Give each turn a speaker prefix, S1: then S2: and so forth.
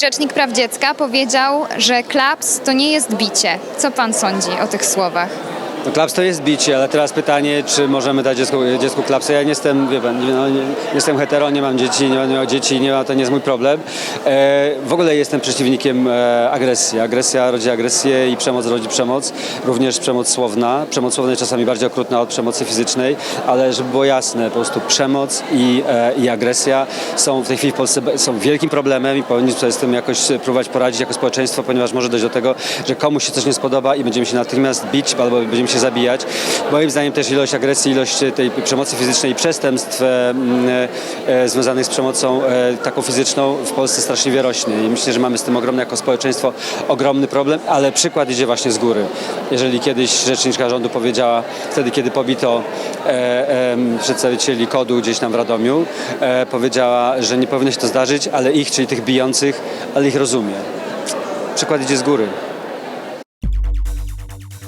S1: Rzecznik Praw Dziecka powiedział, że klaps to nie jest bicie. Co pan sądzi o tych słowach?
S2: No, klaps to jest bicie, ale teraz pytanie, czy możemy dać dziecku, dziecku klapsa. Ja nie jestem, wie pan, no, nie, jestem hetero, nie mam dzieci, nie mam, nie mam dzieci, nie ma, to nie jest mój problem. E, w ogóle jestem przeciwnikiem e, agresji. Agresja rodzi agresję i przemoc rodzi przemoc. Również przemoc słowna. Przemoc słowna jest czasami bardziej okrutna od przemocy fizycznej, ale żeby było jasne, po prostu przemoc i, e, i agresja są w tej chwili w Polsce są wielkim problemem i powinniśmy sobie z tym jakoś próbować poradzić jako społeczeństwo, ponieważ może dojść do tego, że komuś się coś nie spodoba i będziemy się natychmiast bić albo będziemy się zabijać. Moim zdaniem też ilość agresji, ilość tej przemocy fizycznej i przestępstw e, m, e, związanych z przemocą e, taką fizyczną w Polsce straszliwie rośnie i myślę, że mamy z tym ogromny jako społeczeństwo ogromny problem, ale przykład idzie właśnie z góry. Jeżeli kiedyś rzeczniczka rządu powiedziała, wtedy kiedy pobito e, przedstawicieli kodu gdzieś tam w Radomiu, e, powiedziała, że nie powinno się to zdarzyć, ale ich, czyli tych bijących, ale ich rozumie. Przykład idzie z góry.